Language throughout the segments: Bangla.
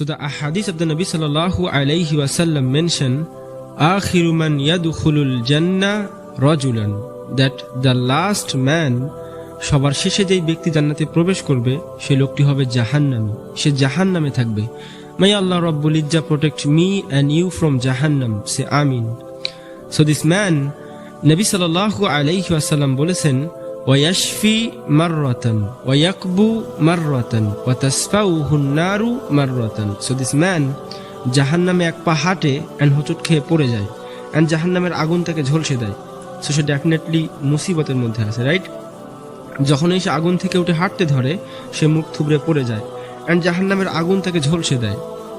So the ahadith of the Nabi sallallahu alayhi wasallam mention, akhiru man yadkhulul jannah rajulan. That the last man, সবার শেষে যেই ব্যক্তি জান্নাতে প্রবেশ করবে সেই লোকটি হবে জাহান্নামী। সে জাহান্নামে থাকবে। মাই আল্লাহ রব্বুল Itza protect me and you from জাহান্নাম। সে আমিন। সো দিস ম্যান নবী সাল্লাল্লাহু আলাইহি ওয়াসাল্লাম বলেছেন মাররাতান ওয়াকবু মাররাতান ওয়া তাসফাউহু নারু মাররাতান সো দিস ম্যান জাহান্নামে এক পা হাঁটে অ্যান্ড হোঁচট খেয়ে পড়ে যায় অ্যান্ড জাহান্নামের আগুন তাকে ঝলসে দেয়। সো সে ডেফিনেটলি মুসিবতের মধ্যে আছে রাইট যখনই সে আগুন থেকে উঠে হাঁটতে ধরে, সে মুখ থুবড়ে পড়ে যায় অ্যান্ড জাহান্নামের আগুন তাকে ঝলসে দেয়।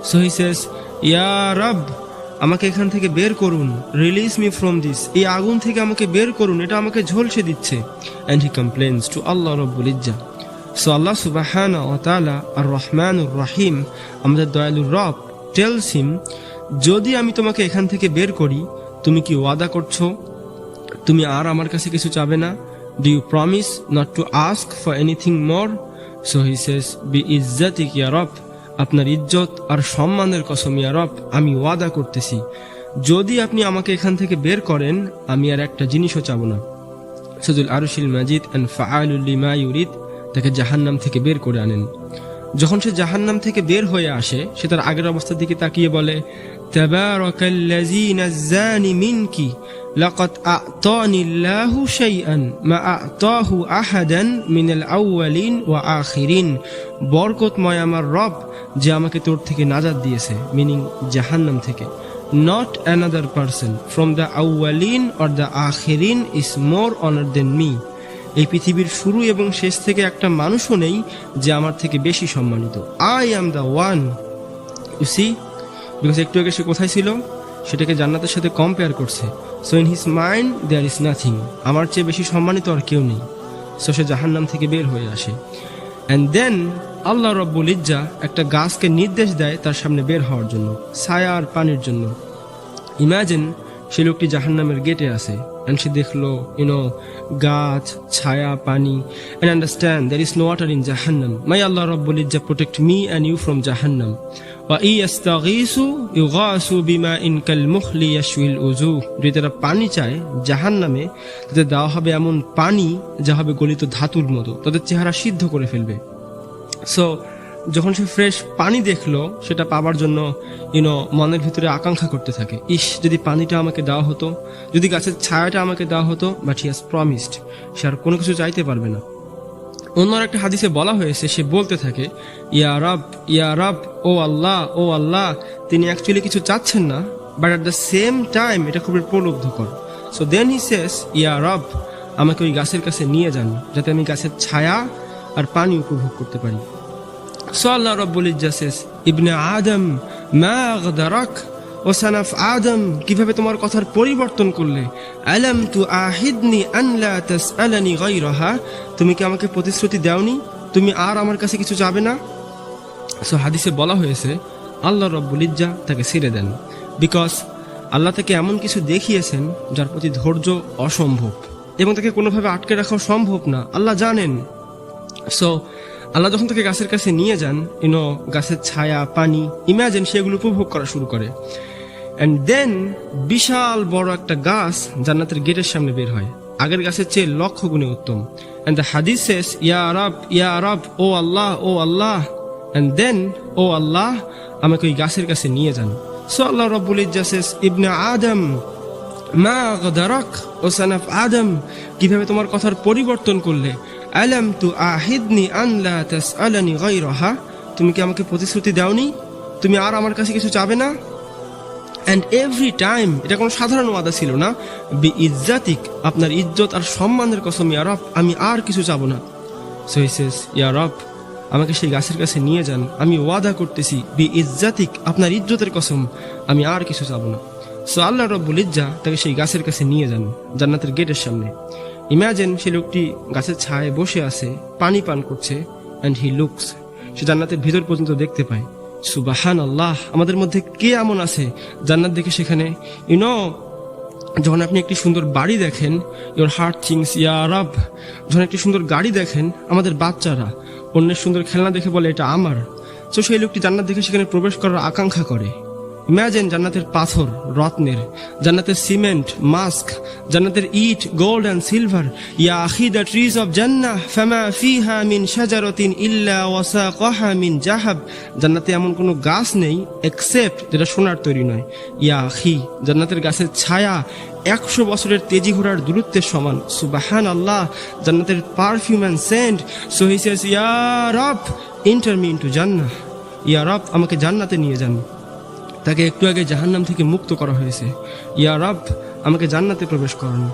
সো হি সেস ইয়া রব আমাকে এখান থেকে বের করুন। রিলিজ মি ফ্রম দিস এই আগুন থেকে আমাকে বের করুন। এটা আমাকে ঝলসে দিচ্ছে। And he complains to Allah রব্বুল ইজ্জা। সো আল্লাহ সুবাহানা ও তালা আর রহমানুর রাহিম, আমাদের দয়ালুর রব টেলস হিম যদি আমি তোমাকে এখান থেকে বের করি, তুমি কি ওয়াদা করছ? তুমি আর আমার কাছে কিছু চাবে না? Do you promise not to ask for anything more so he says B ইজ্জাতিক ইয়া রব আপনার ইজ্জত আর সম্মানের কসম, ইয়া রব, আমি ওয়াদা করতেছি। যদি আপনি আমাকে এখান থেকে বের করেন, আমি আর একটা জিনিসও চাবো না। সজুল আরুশিল মাজিদ অ্যান্ড ফাআলুল্লিমা ইউরিদ, তাকে জাহান্নাম থেকে বের করে আনেন। যখন সে জাহান্নাম থেকে বের হয়ে আসে, সে তার আগের অবস্থার দিকে তাকিয়ে বলে মিনকি আ'তানি আল্লাহু শাইআন মা আ'তাহু আহাদান মিনাল আউয়ালিন ওয়া আখিরিন। বরকতময় আমার রব, যে আমাকে তোর থেকে নাজাত দিয়েছে, মিনিং জাহান্নাম থেকে। Not another person from the আউয়ালিন or the আখিরিন is more honour than me এই পৃথিবীর শুরু এবং শেষ থেকে একটা মানুষও নেই যে আমার থেকে বেশি সম্মানিত। I am the one you see because একটু আগে সে কোথায় ছিল? সেটাকে জান্নাতের সাথে কম্পেয়ার করছে। So in his mind there is nothing আমার চেয়ে বেশি সম্মানিত আর কেউ নেই। সো সে জাহান্নাম থেকে বের হয়ে আসে। অ্যান্ড দেন আল্লাহ রব্বুল ইজ্জা একটা গাছকে নির্দেশ দেয় তার সামনে বের হওয়ার জন্য, ছায়া আর পানির জন্য। ইমাজিন সে লোকটি জাহান্নামের গেটে আছে। অ্যান্ড সে দেখল ইউনো গাছ, ছায়া, পানি। And understand there is no water in জাহান্নাম। মাই আল্লাহ রব বলি যা protect me and you from জাহান্নাম যদি তারা পানি চায় জাহান নামে তাদের দেওয়া হবে এমন পানি যা হবে গলিত ধাতুর মতো। তাদের চেহারা সিদ্ধ করে ফেলবে। সো যখন সে ফ্রেশ পানি দেখল, সেটা পাবার জন্য ইউনো মনের ভিতরে আকাঙ্ক্ষা করতে থাকে। ইস, যদি পানিটা আমাকে দেওয়া হতো, যদি গাছের ছায়াটা আমাকে দেওয়া হতো বাট হি প্রমিসড সে আর কোনো কিছু চাইতে পারবে না। অন্য একটা হাদিসে বলা হয়েছে, সে বলতে থাকে, ইয়া রব ইয়া রব, ও আল্লাহ ও আল্লাহ, তিনি অ্যাকচুয়ালি কিছু চাচ্ছেন না but at the same time এটা খুবই প্রলুব্ধকর সো দেন হি সেস ইয়া রব, আমাকে ওই গাছের কাছে নিয়ে যান, যাতে আমি গাছের ছায়া আর পানি উপভোগ করতে পারি। আল্লাহ রব্বুল ইজ্জাসেস ইবনে আদম মা ও সানাফ আদম কীভাবে তোমার কথার পরিবর্তন করলে? আলাম তু আহিদনি আনলা তাসআলানি গায়রাহা তুমি কি আমাকে প্রতিশ্রুতি দাওনি? তুমি আর আমার কাছে কিছু যাবে না? সো হাদিসে বলা হয়েছে, আল্লাহ রব্বুল ইজ্জা তাকে ছেড়ে দেন। বিকজ আল্লাহ তাকে এমন কিছু দেখিয়েছেন যার প্রতি ধৈর্য অসম্ভব এবং তাকে কোনোভাবে আটকে রাখাও সম্ভব না। আল্লাহ জানেন। সো আল্লাহ যখন তাকে গাছের কাছে নিয়ে যান ইউনো গাছের ছায়া, পানি ইমাজিন সেগুলো উপভোগ করা শুরু করে। অ্যান্ড দেন বিশাল বড় একটা গাছ জান্নাতের গেটের সামনে বের হয়। আগের গাছের চেয়ে লক্ষ গুণে উত্তম। অ্যান্ড দ্য হাদিস সেস ইয়া আরব ইয়া আরব ও আল্লাহ ও আল্লাহ অ্যান্ড দেন ও আল্লাহ আমাকে ওই গাছের কাছে নিয়ে যান। সো আল্লাহ রব্বুল ইজ্জাসেস ইবনে আদম, মা গদারক ও সানাফ আদম, কীভাবে তোমার কথার পরিবর্তন করলে? আলাম তু আহিদনি আনলা তাসআলানি গায়রাহা? তুমি কি আমাকে প্রতিশ্রুতি দাওনি? তুমি আর আমার কাছে কিছু চাবে না? অ্যান্ড এভরি টাইম এটা কোনো সাধারণ ওয়াদা ছিল না, বি ইজ্জাতিক, আপনার ইজ্জত আর সম্মানের কসম, ইয়া রব, আমি আর কিছু চাবো না। সো হি সেস ইয়া আমাকে সেই গাছের কাছে নিয়ে যান, আমি ওয়াদা করতেছি, বি ইজ্জাতিক, আপনার ইজ্জতের কসম, আমি আর কিছু চাবো না। সো আল্লাহ রব্বুল ইজ্জা তাকে সেই গাছের কাছে নিয়ে যান, জান্নাতের গেটের সামনে। ইমাজিন সে লোকটি গাছের ছায় বসে আছে, পানি পান করছে অ্যান্ড হি লুকস সে জান্নাতের ভিতর পর্যন্ত দেখতে পায়। সুবাহান আল্লাহ আমাদের মধ্যে কে এমন আছে জান্নাত দেখে সেখানে? ইউনো যখন আপনি একটি সুন্দর বাড়ি দেখেন ইউর হার্ট থিংস ইয়া রব যখন একটি সুন্দর গাড়ি দেখেন, আমাদের বাচ্চারা, অন্যের সুন্দর খেলনা দেখে বলে, এটা আমার। তো সেই লোকটি জান্নাত দেখে সেখানে প্রবেশ করার আকাঙ্ক্ষা করে। ইম্যাজিন জান্নাতের পাথর, রত্নের, জান্নাতের সিমেন্ট, মাস্ক, জান্নাতের ইট গোল্ড অ্যান্ড সিলভার ইয়া আখি দ্য ট্রিজ অফ জান্না ফামা ফিহা মিন শাজারাতিন ইল্লা ওয়াসাকাহা মিন জাহাব। জান্নাতে এমন কোনো গাছ নেই এক্সেপ্ট যেটা সোনার তৈরি নয়। ইয়া আখি, জান্নাতের গাছের ছায়া একশো বছরের তেজি ঘোড়ার দূরত্বের সমান। সুবাহান আল্লাহ জান্নাতের perfume and scent so he says ইয়া রব ইন্টার মি ইনটু জান্নাহ। ইয়া রব, আমাকে জান্নাতে নিয়ে যান। তাকে একটু আগে জাহান্নাম থেকে মুক্ত করা হয়েছে। ইয়া রব, আমাকে জান্নাতে প্রবেশ করান।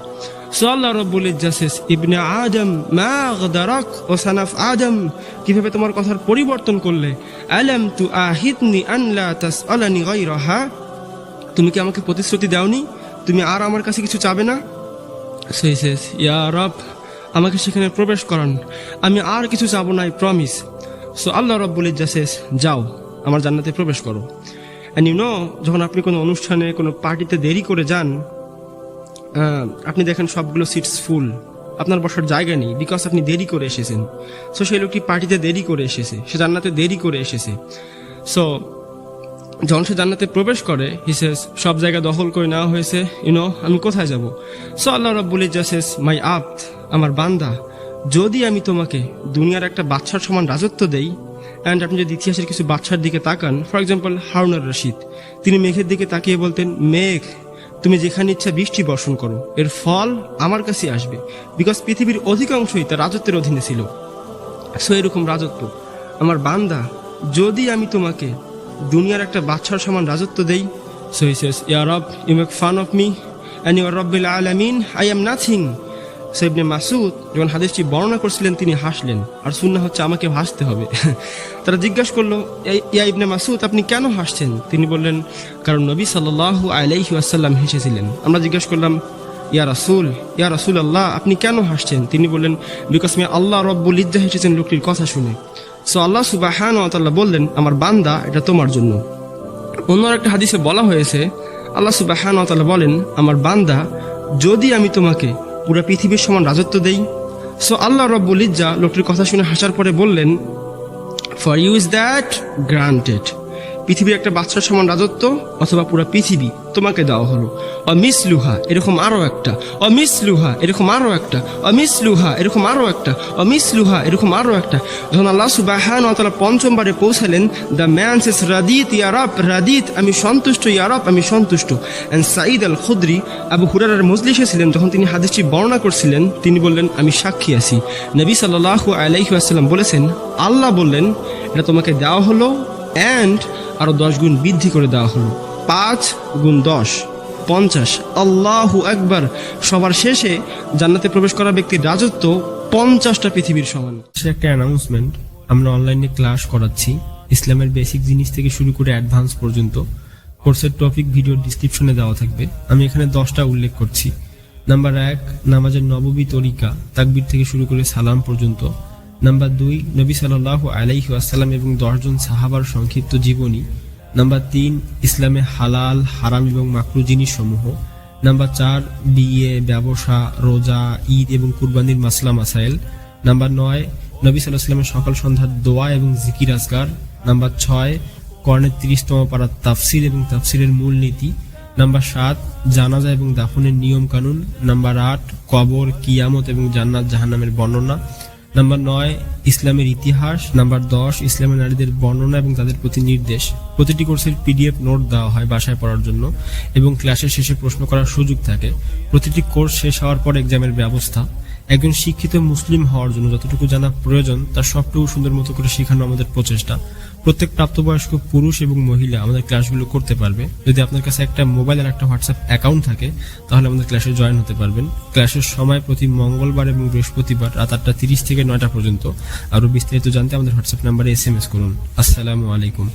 সো আল্লাহ রব্বুল ইজ্জাসিস ইবনে আদম, মা গদারাক ও সানাফ আদম, কীভাবে তোমার কথার পরিবর্তন করলে? আলাম তু আহিতনি আনলা তাস তাসআলানি গায়রাহা। তুমি কি আমাকে প্রতিশ্রুতি দাওনি? তুমি আর আমার কাছে কিছু চাবে না? সেই শেষ। ইয়া রব, আমাকে সেখানে প্রবেশ করান। আমি আর কিছু চাবো না প্রমিস সো আল্লাহ রব্বুল ইজ্জাসিস, যাও, আমার জান্নাতে প্রবেশ করো। অ্যান্ড ইউ নো যখন আপনি কোনো অনুষ্ঠানে, কোনো পার্টিতে দেরি করে যান আপনি দেখেন সবগুলো সিটস ফুল আপনার বসার জায়গা নেই বিকজ আপনি দেরি করে এসেছেন। সো সেই লোকটি পার্টিতে দেরি করে এসেছে, সে জান্নাতে দেরি করে এসেছে। সো যখন সে জান্নাতে প্রবেশ করে হিসেস সব জায়গা দখল করে নেওয়া হয়েছে ইউনো আমি কোথায় যাব? সো আল্লাহ রব্বুল জাসেস মাই আপ আমার বান্দা, যদি আমি তোমাকে দুনিয়ার একটা বাচ্চার সমান রাজত্ব দেই অ্যান্ড আপনি যদি ইতিহাসের কিছু বাচ্চার দিকে তাকান ফর এক্সাম্পল হারুনার রশিদ তিনি মেঘের দিকে তাকিয়ে বলতেন, মেঘ, তুমি যেখানে ইচ্ছা বৃষ্টি বর্ষণ করো। এর ফল আমার কাছে আসবে বিকজ পৃথিবীর অধিকাংশই তার রাজত্বের অধীনে ছিল। সো এরকম রাজত্ব। আমার বান্দা, যদি আমি তোমাকে দুনিয়ার একটা বাচ্চার সমান রাজত্ব দেই সো হি সেস ইয়া রব you make fun of me and your রব্বিল আলামিন I am nothing so Ibn Masud যখন হাদিসটি বর্ণনা করছিলেন, তিনি হাসলেন। আর সুন্না হচ্ছে, আমাকে হাসতে হবে। তারা জিজ্ঞাসা করল ইয়া ইবনে মাসুদ আপনি কেন হাসছেন? তিনি বললেন, কারণ নবী সাল্লাল্লাহু আলাইহি ওয়াসাল্লাম হেসেছিলেন। আমরা জিজ্ঞাসা করলাম, ইয়া রাসুল ইয়া রাসুল আল্লাহ আপনি কেন হাসছেন? তিনি বললেন, বিকজ মি আল্লাহ রব্বুল ইজ্জা হেসেছেন লোকটির কথা শুনে। সো আল্লাহ সুবাহান তাল্লাহ বললেন, আমার বান্দা, এটা তোমার জন্য। অন্য একটা হাদিসে বলা হয়েছে, আল্লাহ সুবাহান তাল্লাহ বলেন, আমার বান্দা, যদি আমি তোমাকে পুরো পৃথিবীর সমান রাজত্ব দেই। সো আল্লাহ রব্বুল ইজ্জা লোকটির কথা শুনে হাসার পরে বললেন for you is that granted পৃথিবীর একটা বাচ্চার সমান রাজত্ব অথবা পুরো পৃথিবী। তোমাকে দেওয়া হলো। অমিস লুহা, এরকম আরও একটা। অমিস লুহা, এরকম আরও একটা। অমিস লুহা, এরকম আরও একটা। অমিস লুহা, এরকম আরও একটা। যখন আল্লাহ সুবাহান তালা পঞ্চমবারে পৌঁছালেন, দ্য ম্যান সেস রাদিত ইয়ারব রাদিত, আমি সন্তুষ্ট ইয়ারব আমি সন্তুষ্ট। And Said al Khudri Abu Hurairah মজলিসে ছিলেন, যখন তিনি হাদিসটি বর্ণনা করছিলেন, তিনি বললেন, আমি সাক্ষী আছি। নবী সাল্লাহ আলাইহি আসাল্লাম বলেছেন, আল্লাহ বললেন, এটা তোমাকে দেওয়া হলো অ্যান্ড আরও দশ গুণ বৃদ্ধি করে দেওয়া হলো। পাঁচ গুণ দশ, পঞ্চাশ। আল্লাহু একবার সবার শেষে জান্নাতে প্রবেশ করা ব্যক্তির রাজত্ব পঞ্চাশটা পৃথিবীর সমান। সে একটা অ্যানাউন্সমেন্ট আমরা অনলাইনে ক্লাস করাচ্ছি। ইসলামের বেসিক জিনিস থেকে শুরু করে অ্যাডভান্স পর্যন্ত। কোর্সের টপিক ভিডিও ডিসক্রিপশনে দেওয়া থাকবে। আমি এখানে দশটা উল্লেখ করছি। নাম্বার এক, নামাজের নববী তরিকা, তাকবির থেকে শুরু করে সালাম পর্যন্ত। নাম্বার দুই, নবী সাল্লাহ আলাইহি এবং দশজন সাহাবার সংক্ষিপ্ত জীবনী। নাম্বার তিন ইসলামে হালাল হারাম এবং মাকরু জিনিস সমূহ। নাম্বার চার, বিয়ে, ব্যবসা, রোজা, ঈদ এবং কুরবানির মাসলা, মাসাইল। নাম্বার নয়, নবী সাল্লাহ সাল্লামের সকাল সন্ধ্যার দোয়া এবং জিকির আজগার। নাম্বার ছয়, কর্ণের তিরিশতম পাড়ার তাফসির এবং তাফসিরের মূল নীতি। নাম্বার সাত, জানাজা এবং দাফনের নিয়ম কানুন নাম্বার আট, কবর, কিয়ামত এবং জান্নাত জাহান্নামের বর্ণনা। নাম্বার নয়, ইসলামের ইতিহাস. নাম্বার দশ, ইসলামের নারীদের বর্ণনা এবং তাদের প্রতি নির্দেশ। প্রতিটি কোর্সের পিডিএফ নোট দেওয়া হয় বাসায় পড়ার জন্য এবং ক্লাসের শেষে প্রশ্ন করার সুযোগ থাকে। প্রতিটি কোর্স শেষ হওয়ার পর এক্সামের ব্যবস্থা। একজন শিক্ষিত মুসলিম হওয়ার জন্য যতটুকু জানা প্রয়োজন, তার সবটুকু সুন্দর মতো করে শেখানো আমাদের প্রচেষ্টা। প্রত্যেক প্রাপ্তবয়স্ক পুরুষ এবং মহিলা আমাদের ক্লাসগুলো করতে পারবে। যদি আপনার কাছে একটা মোবাইল আর একটা হোয়াটসঅ্যাপ অ্যাকাউন্ট থাকে, তাহলে আমাদের ক্লাসে জয়েন হতে পারবেন। ক্লাসের সময় প্রতি মঙ্গলবার এবং বৃহস্পতিবার রাত আটটা তিরিশ থেকে নয়টা পর্যন্ত। আরও বিস্তারিত জানতে আমাদের হোয়াটসঅ্যাপ নাম্বারে এস এম এস করুন। আসসালামু আলাইকুম।